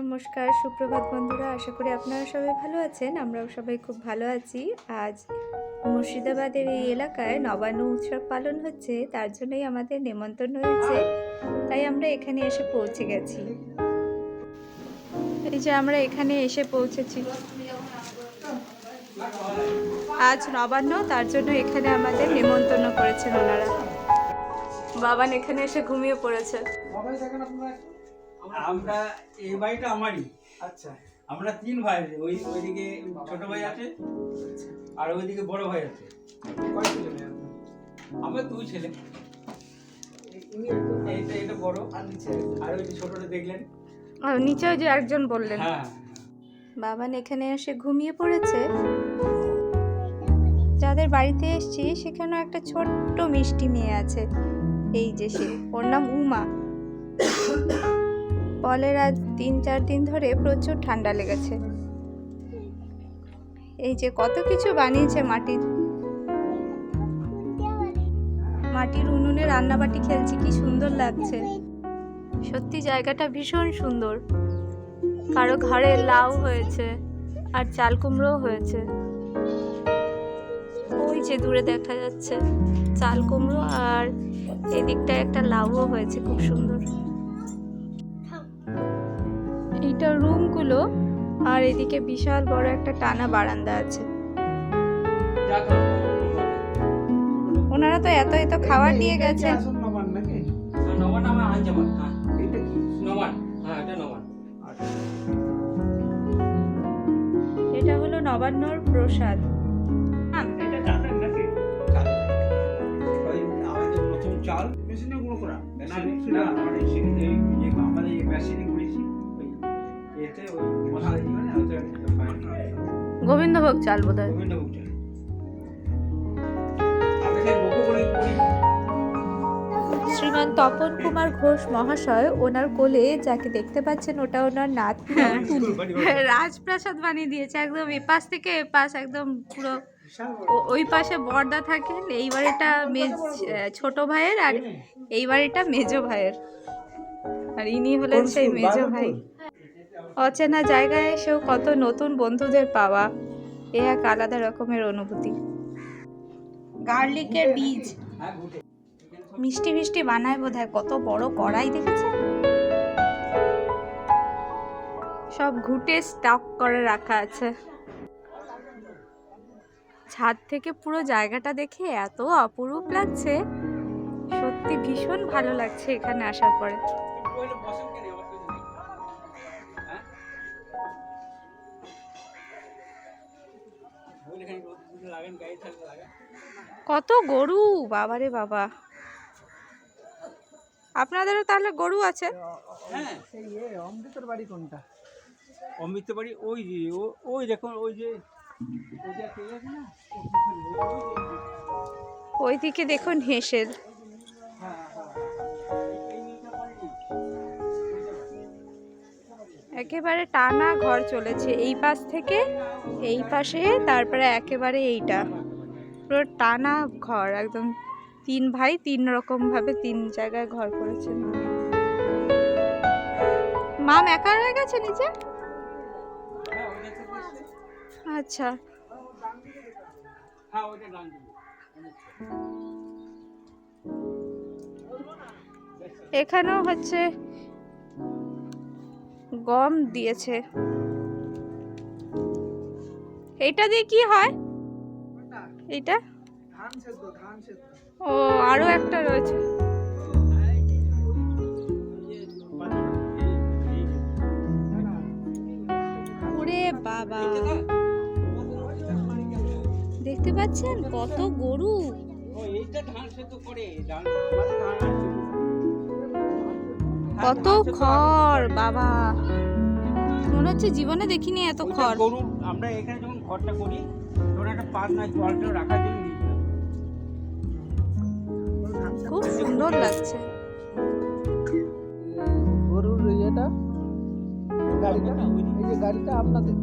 নমস্কার, সুপ্রভাত বন্ধুরা। আশা করি আপনারা সবাই ভালো আছেন। আমরাও সবাই খুব ভালো আছি। আজ মুর্শিদাবাদের এই এলাকায় নবান্ন উৎসব পালন হচ্ছে। তার জন্যই আমাদের নেমন্তন্ন হয়েছে। তাই আমরা এখানে এসে পৌঁছে গেছি। এই যে আমরা এখানে এসে পৌঁছেছি। আজ নবান্ন, তার জন্য এখানে আমাদের নেমন্তন্ন করেছেন ওনারা। বাবান এখানে এসে ঘুমিয়ে পড়েছে। আমরা এই বাড়িটা আমারই। আচ্ছা। আমরা তিন ভাই ওই ওইদিকে ছোট ভাই আছে আর ওইদিকে বড় ভাই আছে। কয় ছেলে মেয়ে আপনার? আমরা দুই ছেলে। এই- ইনি একটু এইটা এটা বড়। আর নিচে আর ওই যে ছোটটা দেখলেন। যে একজন বললেন। হ্যাঁ। বাবান এখানে এসে ঘুমিয়ে পড়েছে। যাদের বাড়িতে এসছি সেখানেও একটা ছোট্ট মিষ্টি মেয়ে আছে। এই যে সে ওর নাম উমা। বলের আজ তিন চার দিন ধরে প্রচুর ঠান্ডা লেগেছে। এই যে কত কিছু বানিয়েছে মাটির মাটির উনুনে রান্নাবাটি খেলছি, কি সুন্দর লাগছে। সত্যি জায়গাটা ভীষণ সুন্দর। কারও ঘরে লাউ হয়েছে আর চাল কুমড়োও হয়েছে। ওই যে দূরে দেখা যাচ্ছে, চাল কুমড়ো আর এদিকটা একটা লাউও হয়েছে, খুব সুন্দর। এইটা রুমগুলো আর এদিকে বিশাল বড় একটা টানা বারান্দা আছে। ওনারা তো এত এত খাবার দিয়ে গেছে। হ্যাঁ হ্যাঁ এটা নবান এটা হলো নবান্নর প্রসাদ। এটা জানেন নাকি? চাল। মেশিনে গুঁড়ো করা। না না আমাদের এই এই আমাদের এই মেশিনে গোবিন্দভোগ চাল বোধ হয় শ্রীমান তপন কুমার ঘোষ মহাশয় ওনার কোলে যাকে দেখতে পাচ্ছেন ওটা ওনার নাতনি। রাজপ্রাসাদ বানিয়ে দিয়েছে একদম এপাশ থেকে এপাশ একদম পুরো ওই পাশে বর্দা থাকেন এই বাড়িটা মেজ ছোট ভাইয়ের আর এই বাড়িটা মেজো ভাইয়ের। আর ইনি হলেন সেই মেজো ভাই। অচেনা জায়গায় এসেও কত নতুন বন্ধুদের পাওয়া এ এক আলাদা রকমের অনুভূতি। গার্লিকের বীজ। মিষ্টি মিষ্টি বানায় বোধ কত বড় কড়াই দেখেছে। সব ঘুটে স্টক করে রাখা আছে। ছাদ থেকে পুরো জায়গাটা দেখে এত অপরূপ লাগছে। সত্যি ভীষণ ভালো লাগছে এখানে আসার পরে। কত গরু বাবারে বাবা। আপনাদেরও তাহলে গরু আছে? হ্যাঁ। অমৃতর বাড়ি কোনটা? অমৃত বাড়ি ওই যে ও- ওই দেখুন ওই যে ইয়ে ওইদিকে দেখুন হেসের। একেবারে টানা ঘর চলেছে। এই পাশ থেকে এই পাশে, তারপরে একেবারে এইটা। পুরো টানা ঘর, একদম তিন ভাই তিন রকম ভাবে তিন জায়গায় ঘর করেছে মাম একা হয়ে গেছে নিচে? আচ্ছা। এখানেও হচ্ছে গম দিয়েছে। এইটা দিয়ে কি হয়? সেদ্ধ ও, আরও একটা রয়েছে। বাবা। দেখতে পাচ্ছেন? কত গরু। এইটা ধান করে কত খড় বাবা। মনে হচ্ছে জীবনে দেখিনি এত খড়। গরু আমরা এখানে যখন ঘরটা করি তখন একটা পাত না জলটা রাখার জন্য খুব সুন্দর লাগছে। গরুর ইয়েটা গাড়িটা এই যে গাড়িটা আপনাদের।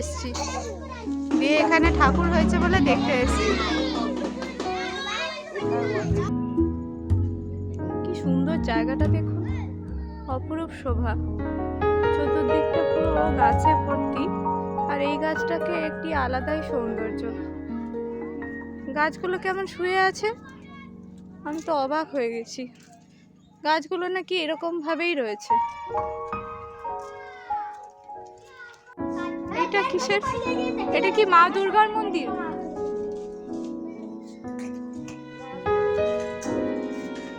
এসেছি। দিয়ে এখানে ঠাকুর হয়েছে বলে দেখতে এসেছি। কি সুন্দর জায়গাটা দেখুন। অপরূপ শোভা। চতুর্দিকটা পুরো গাছে ভর্তি। আর এই গাছটাকে একটি আলাদাই সৌন্দর্য। গাছগুলো কেমন শুয়ে আছে? আমি তো অবাক হয়ে গেছি। গাছগুলো নাকি এরকম ভাবেই রয়েছে। এটা কিসের? এটা কি মা দুর্গার মন্দির?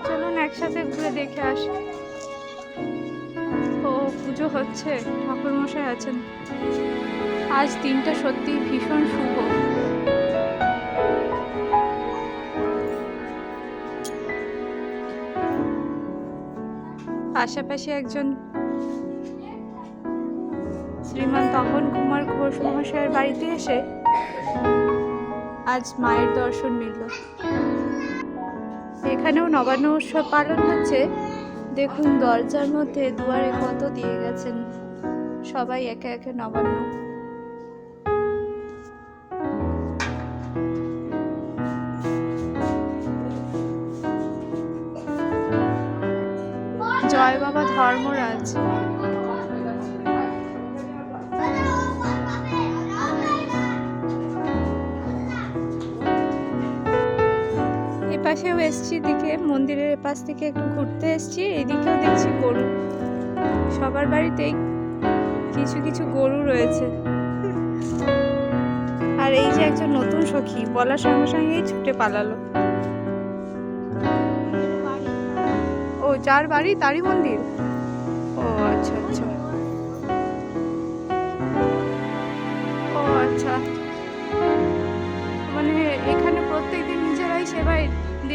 চলুন একসাথে ঘুরে দেখে আসি। ও, পুজো হচ্ছে। ঠাকুর মশাই আছেন। আজ দিনটা সত্যি ভীষণ শুভ। পাশাপাশি একজন শ্রীমান তপন ঘোষ মহাশয়ের বাড়িতে এসে আজ মায়ের দর্শন মিলল। এখানেও নবান্ন উৎসব পালন হচ্ছে। দেখুন দরজার মধ্যে দুয়ারে কত দিয়ে গেছেন। সবাই একে একে নবান্ন এপাশেও এসছি দিকে, মন্দিরের এপাশ থেকে একটু ঘুরতে এসছি, এদিকেও দেখছি গরু। সবার বাড়িতেই কিছু কিছু গরু রয়েছে। আর এই যে একজন নতুন সখী, বলার সঙ্গে সঙ্গেই ছুটে পালালো। ও, যার বাড়ি তারই মন্দির? ও আচ্ছা আচ্ছা। ও আচ্ছা। মানে এখানে প্রত্যেকদিন নিজেরাই সেবায়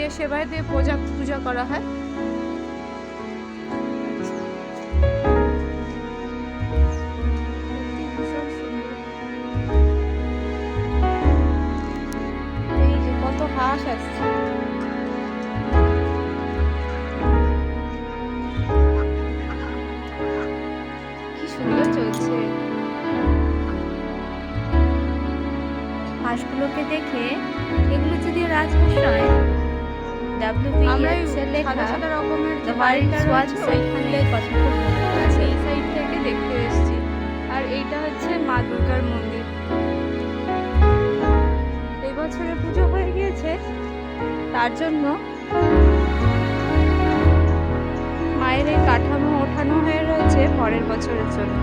দিয়ে সেবায় দিয়ে পূজা পূজা করা হয়। হাঁসগুলোকে দেখে এগুলো যদি রাজহাঁস নয় আমরা এই ডাব্লিউপিএস এর সাদা সাদা রকমের যে বাড়িটা রয়েছে, ওইখানে কথা খুব এই সাইড থেকে দেখতে এসেছি। আর এইটা হচ্ছে মা দুর্গার মন্দির। এই বছরে পুজো হয়ে গিয়েছে তার জন্য মায়ের এই কাঠামো ওঠানো হয়ে রয়েছে পরের বছরের জন্য।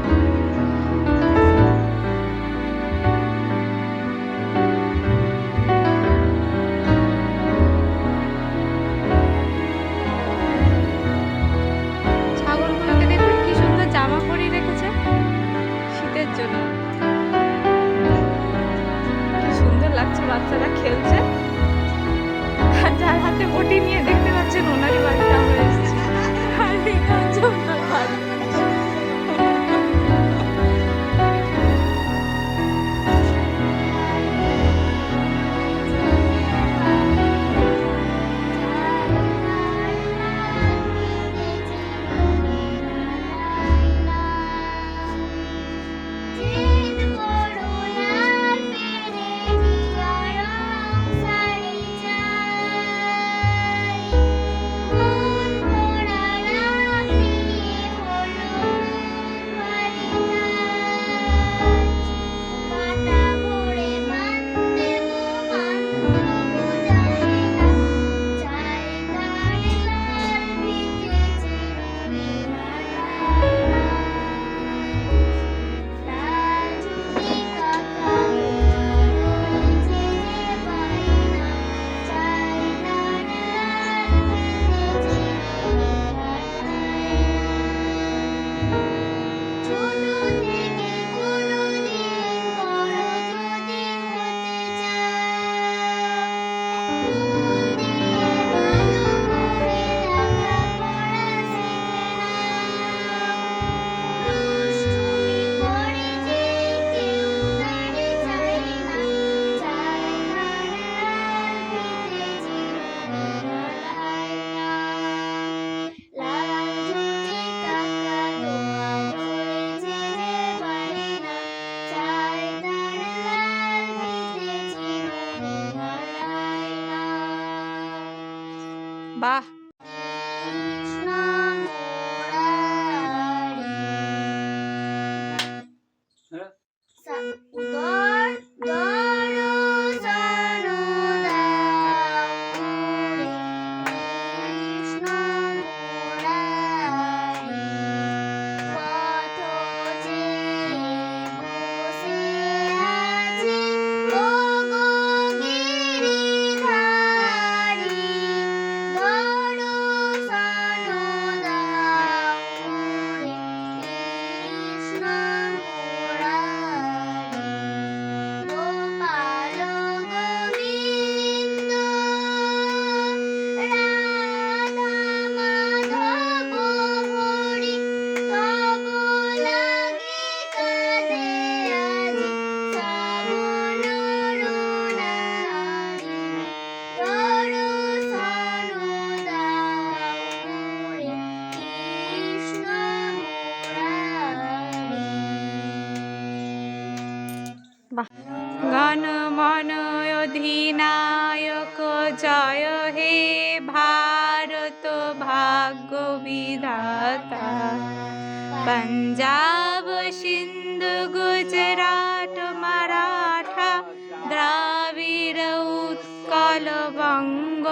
উৎকল বঙ্গ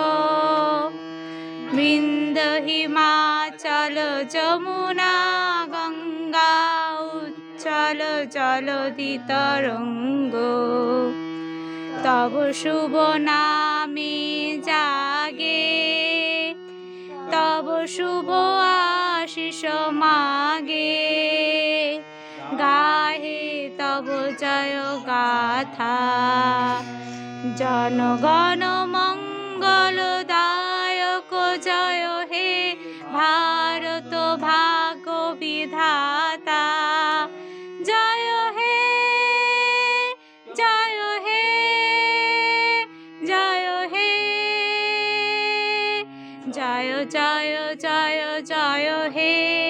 বৃন্দ হিমাচল যমুনা গঙ্গা উচ্চল জলধি তরঙ্গ তব শুভ নামে জাগে তব শুভ আশিস মাগে গাহে তব জয় গাথা জনগণ মঙ্গলদায়ক জয় হে ভারত ভাগ্য বিধাতা। জয় হে জয় হে জয় হে, জয় জয় জয় জয় হে।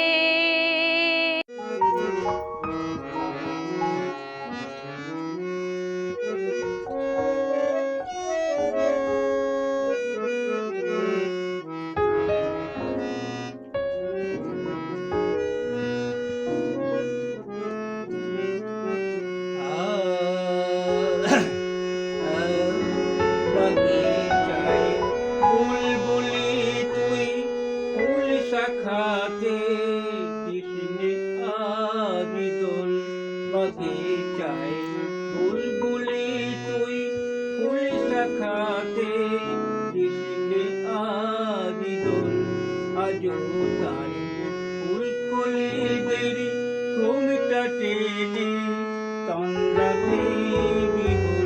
বাগিচায় বুলবুলি তুই ফুল শাখাতে কৃষ্ণে আদি দোল আজো তাই ফুল দেরি তন্দ্রাতে বিহুল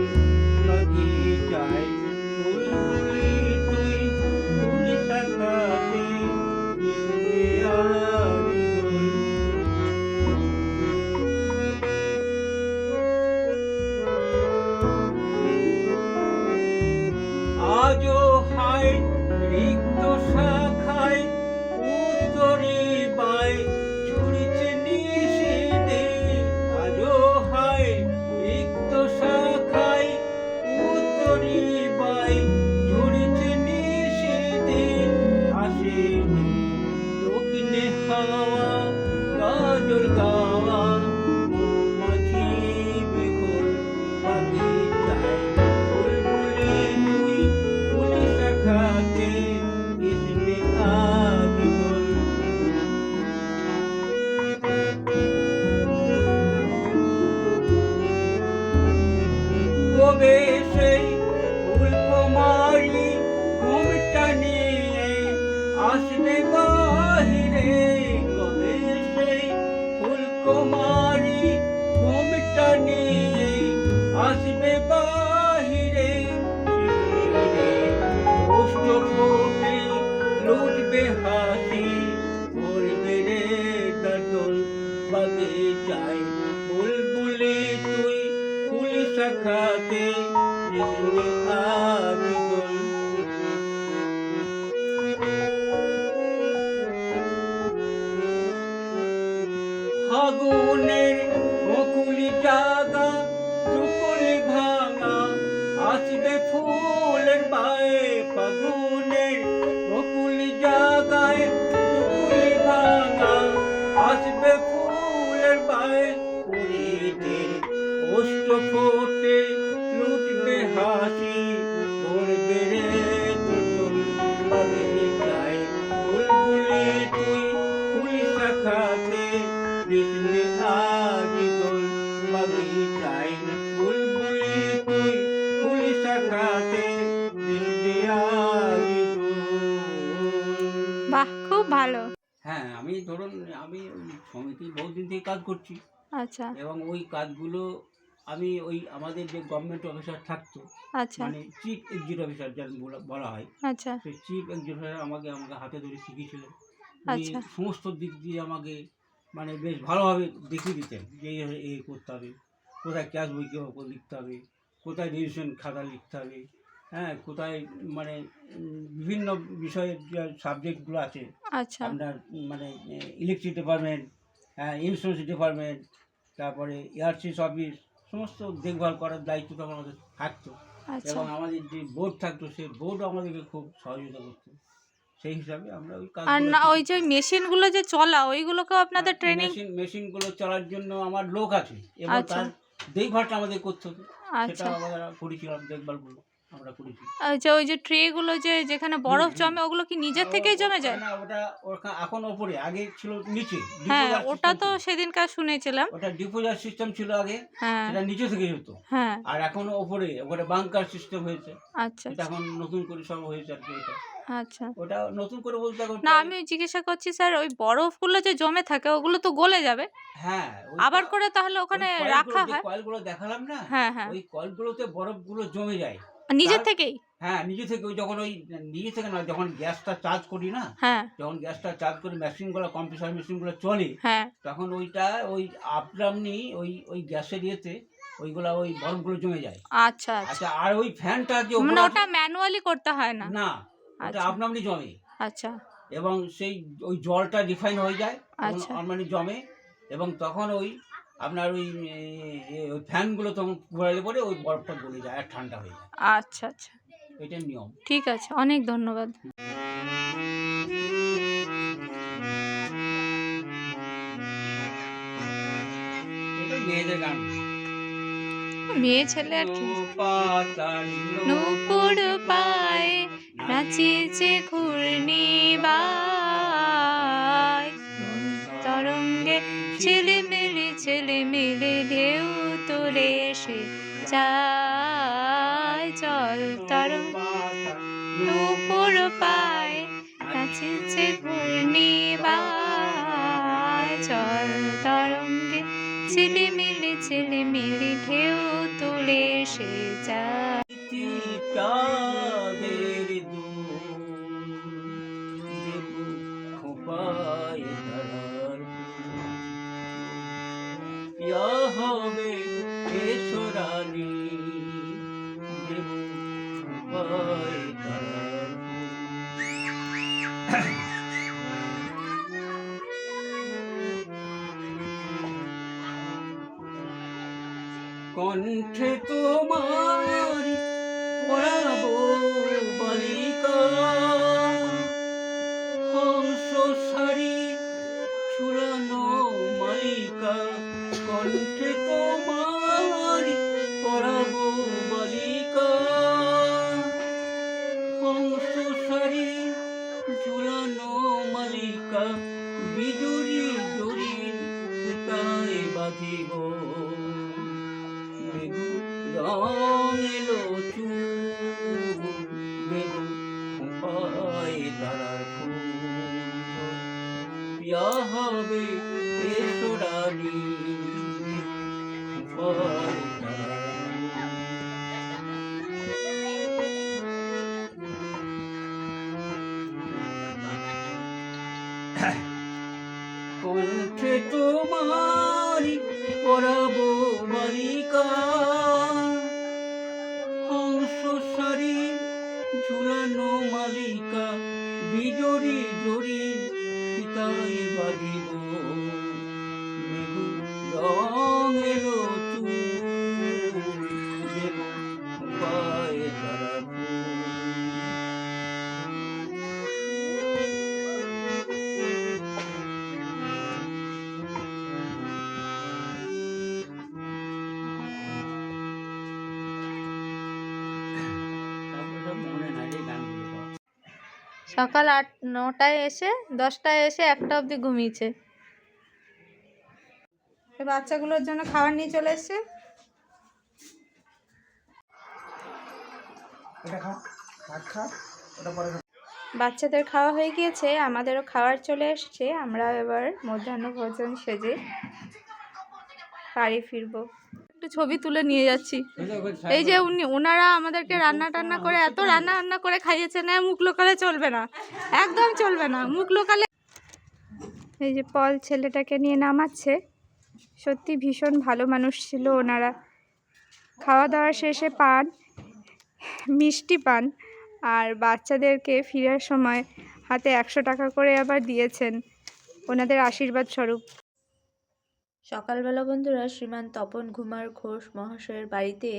আসবে বাহিরে কবে সেই ফুলকুমারী আসবে ফুলের পায়ে ফাগুনের বকুল জাগায় চুকুলি ভাঙা। আসবে ফুলের পায়ে পুরীদের অষ্ট ফোটে থেকে কাজ করছি। আচ্ছা। এবং ওই কাজগুলো আমি ওই আমাদের যে গভর্নমেন্ট অফিসার থাকতো আচ্ছা। মানে চিফ এক্সিকিউটিভ অফিসার যার বলা- হয় আচ্ছা। সেই চিফ এক্সিকিউটিভ অফিসার আমাকে আমাকে হাতে ধরে শিখিয়েছিলেন উনি আচ্ছা। সমস্ত দিক দিয়ে আমাকে মানে বেশ ভালোভাবে দেখিয়ে দিতেন যে এই করতে হবে কোথায় ক্যাশ বই কীভাবে লিখতে হবে কোথায় রেজিস্ট্রেশন খাতা লিখতে হবে হ্যাঁ কোথায় মানে বিভিন্ন বিষয়ের যে সাবজেক্টগুলো আছে আচ্ছা। আপনার মানে ইলেকট্রিক ডিপার্টমেন্ট ইন্স্যুরেন্স ডিপার্টমেন্ট তারপরে এয়ারচিস অফিস সমস্ত দেখভাল করার দায়িত্ব তো আমাদের থাকতো। আচ্ছা। এবং আমাদের যে বোর্ড থাকতো সেই বোর্ড আমাদেরকে খুব সহযোগিতা করতো। সেই হিসাবে আমরা ওই কাজ আর না ওই যে মেশিনগুলো যে চলা ওইগুলোকেও আপনাদের ট্রেনিং মেশিন মেশিনগুলো চলার জন্য আমার লোক আছে। এবং আচ্ছা। তার দেখভালটা আমাদের করতে হতো। আচ্ছা। সেটা আমরা করেছিলাম দেখভালগুলো। আমরা আচ্ছা ওই যে ট্রেগুলো যে যেখানে বরফ জমে ওগুলো কি নিজের থেকেই জমে যায়? না ওটা এখন ওপরে আগে ছিল নিচে হ্যাঁ ওটা তো সেদিনকার শুনেছিলাম। ওটা ডিপোজার সিস্টেম ছিল আগে হ্যাঁ। সেটা নিচে থেকে হতো হ্যাঁ। আর এখন ওপরে বাংকার সিস্টেম হয়েছে। আচ্ছা এটা এখন নতুন করে সব হয়েছে আর কি ওটা। আচ্ছা। ওটা নতুন করে বলতে না আমি জিজ্ঞাসা করছি স্যার ওই বরফগুলো যে জমে থাকে ওগুলো তো গলে যাবে? হ্যাঁ আবার করে তাহলে ওখানে রাখা হয়? কয়েলগুলো দেখালাম না হ্যাঁ হ্যাঁ। ওই কয়েলগুলোতে বরফগুলো জমে যায়। নিজের থেকেই? হ্যাঁ নিজে থেকে ওই যখন ওই নিজে থেকে না যখন গ্যাসটা চার্জ করি না হ্যাঁ। যখন গ্যাসটা চার্জ করে মেশিনগুলো কম্প্রেসার মেশিনগুলো চলে হ্যাঁ। তখন ওইটা ওই আপরামনি ওই ওই গ্যাসের ইয়েতে ওইগুলা ওই বরফগুলো জমে যায়। আচ্ছা আচ্ছা। আচ্ছা আর ওই ফ্যানটা যে মানে ওটা ম্যানুয়ালি করতে হয় না? না ওটা আচ্ছা। আপনামনি জমে। আচ্ছা। এবং সেই ওই জলটা রিফাইন হয়ে যায় আচ্ছা। মানে জমে এবং তখন ওই আপনার ওই ওই ফ্যানগুলো তখন ঘোরালে পরে ওই বরফটা গলে যায় আর ঠান্ডা হয়ে যায়। আচ্ছা আচ্ছা। এটাই নিয়ম। ঠিক আছে অনেক ধন্যবাদ। মেয়েদের গান। মেয়ে ছেলে আর কি। নূপুর পায়ে নাচিছে ঘূর্ণি বাই চায় জল তরঙ্গ নূপুর কাছে যে ঘূর্ণি জল তরঙ্গে ছেলে মিলে ছেলে মেলে ঢেউ তুলে সে কণ্ঠে তোমার পড়াবো বালিকা। হংস শাড়ি ছুড়ানো মালিকা কণ্ঠে তোমার পড়াবো বালিকা। হংস শাড়ি ঝুলানো মালিকা বিজুরি জড়ি তাই বাঁধিব সীতাই সকাল আট নটায় এসে দশটায় এসে একটা অবধি ঘুমিয়েছে। বাচ্চাগুলোর জন্য খাবার নিয়ে চলে এসছে। বাচ্চাদের খাওয়া হয়ে গিয়েছে আমাদেরও খাবার চলে এসছে। আমরা এবার মধ্যাহ্ন ভোজন সেজে বাড়ি ফিরবো। একটু ছবি তুলে নিয়ে যাচ্ছি। এই যে উনি ওনারা আমাদেরকে রান্না টান্না করে এত রান্না রান্না করে খাইয়েছে না মুখ লোকালে চলবে না। একদম চলবে না মুখ লোকালে। এই যে পল ছেলেটাকে নিয়ে নামাচ্ছে। সত্যি ভীষণ ভালো মানুষ ছিল ওনারা। খাওয়া দাওয়া শেষে পান মিষ্টি পান আর বাচ্চাদেরকে ফেরার সময় হাতে একশো টাকা করে আবার দিয়েছেন। ওনাদের আশীর্বাদ স্বরূপ। সকালবেলা বন্ধুরা শ্রীমান তপন ঘুমার ঘোষ মহাশয়ের বাড়িতে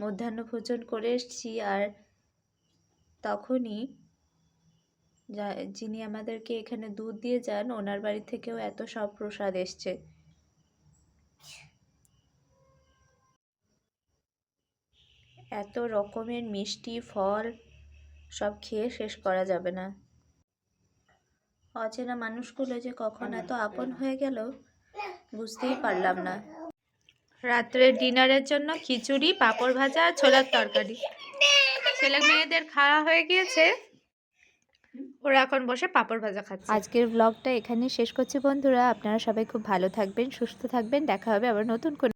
মধ্যাহ্ন ভোজন করে এসেছি আর তখনই যিনি আমাদেরকে এখানে দুধ দিয়ে যান, ওনার বাড়ি থেকেও এত সব প্রসাদ এসছে। এত রকমের মিষ্টি, ফল সব খেয়ে শেষ করা যাবে না। অচেনা মানুষগুলো যে কখন এত আপন হয়ে গেল বুঝতেই পারলাম না। রাত্রে ডিনারের জন্য খিচুড়ি, পাঁপড় ভাজা আর ছোলার তরকারি। ছেলে মেয়েদের খাওয়া হয়ে গিয়েছে। ওরা এখন বসে পাঁপড় ভাজা খাচ্ছে। আজকের ব্লগটা এখানে শেষ করছি বন্ধুরা। আপনারা সবাই খুব ভালো থাকবেন, সুস্থ থাকবেন। দেখা হবে আবার নতুন কোনো